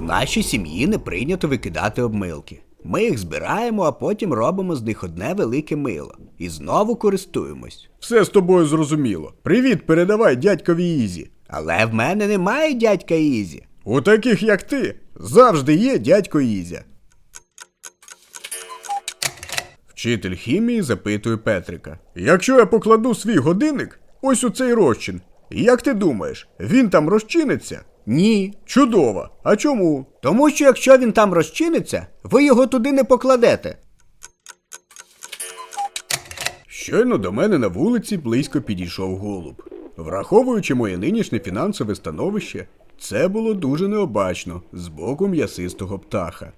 У нашій сім'ї не прийнято викидати обмилки. Ми їх збираємо, а потім робимо з них одне велике мило. І знову користуємось. Все з тобою зрозуміло. Привіт, передавай дядькові Ізі. Але в мене немає дядька Ізі. У таких, як ти, завжди є дядько Ізя. Вчитель хімії запитує Петрика. Якщо я покладу свій годинник ось у цей розчин, як ти думаєш, він там розчиниться? Ні. Чудово. А чому? Тому що якщо він там розчиниться, ви його туди не покладете. Щойно до мене на вулиці близько підійшов голуб. Враховуючи моє нинішнє фінансове становище, це було дуже необачно з боку м'ясистого птаха.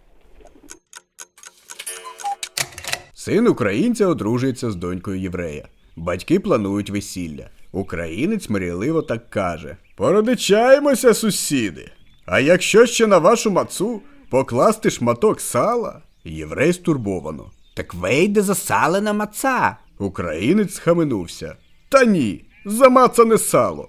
Син українця одружується з донькою єврея. Батьки планують весілля. Українець мрійливо так каже: Породичаємося, сусіди. А якщо ще на вашу мацу покласти шматок сала? Єврей стурбовано. Так вийде засалена маца. Українець схаменувся. Та ні, замацане сало.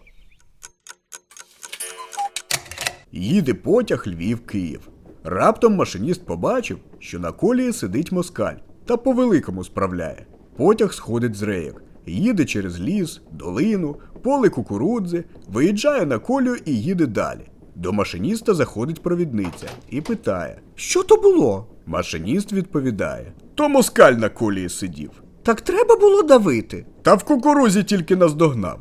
Їде потяг Львів Київ. Раптом машиніст побачив, що на колії сидить москаль та по великому справляє. Потяг сходить з рейок, їде через ліс, долину, поле кукурудзи, виїжджає на колію і їде далі. До машиніста заходить провідниця і питає: Що то було? Машиніст відповідає: То москаль на колії сидів. Так треба було давити. Та в кукурузі тільки наздогнав.